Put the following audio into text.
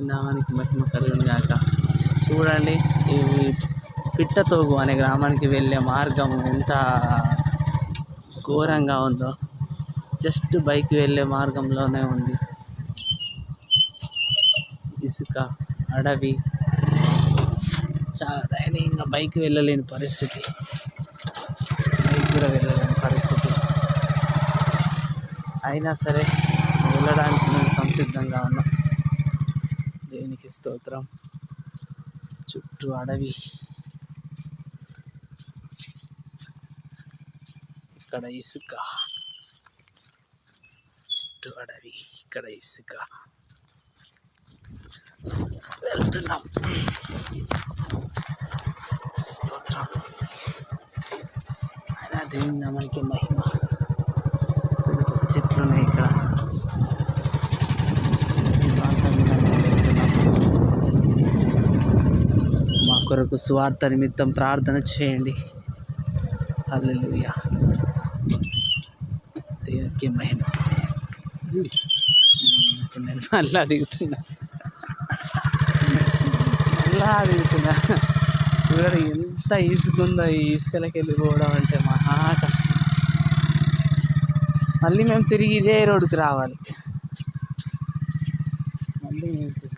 నామానికి మహిమ కలుగును గాక. చూడండి ఈ పిట్టతోగు అనే గ్రామానికి వెళ్ళే మార్గం ఎంత ఘోరంగా ఉందో. జస్ట్ బైక్ వెళ్ళే మార్గంలోనే ఉంది. ఇసుక అడవి. చాలా దయనీయంగా బైక్ వెళ్ళలేని పరిస్థితి. బైక్ కూడా వెళ్ళలేని పరిస్థితి. అయినా సరే వెళ్ళడానికి దేవునికి స్తోత్రం. చుట్టూ అడవి. ఇక్కడ ఇసుక. చుట్టూ అడవి. ఇక్కడ ఇసుక. వెళ్తున్నాం. స్తోత్రం. అయినా దేవుని మనకి మహిమ. చెట్లు ఉన్నాయి ఇక్కడ ఈ ప్రాంతం మీద మేము వెళ్తున్నాం మా కొరకు స్వార్థ నిమిత్తం ప్రార్థన చేయండి. హల్లెలూయా. దేవునికి మహిమ. ఇప్పుడు నేను మళ్ళా దిగుతున్నా మళ్ళా దిగుతున్నా చూడండి ఎంత ఇసుకుందో ఈ ఇసుకలకి వెళ్ళిపోవడం అంటే మహా కష్టం. మళ్ళీ మేము తిరిగి ఇదే రోడ్డుకి రావాలి. మళ్ళీ మేము తిరిగి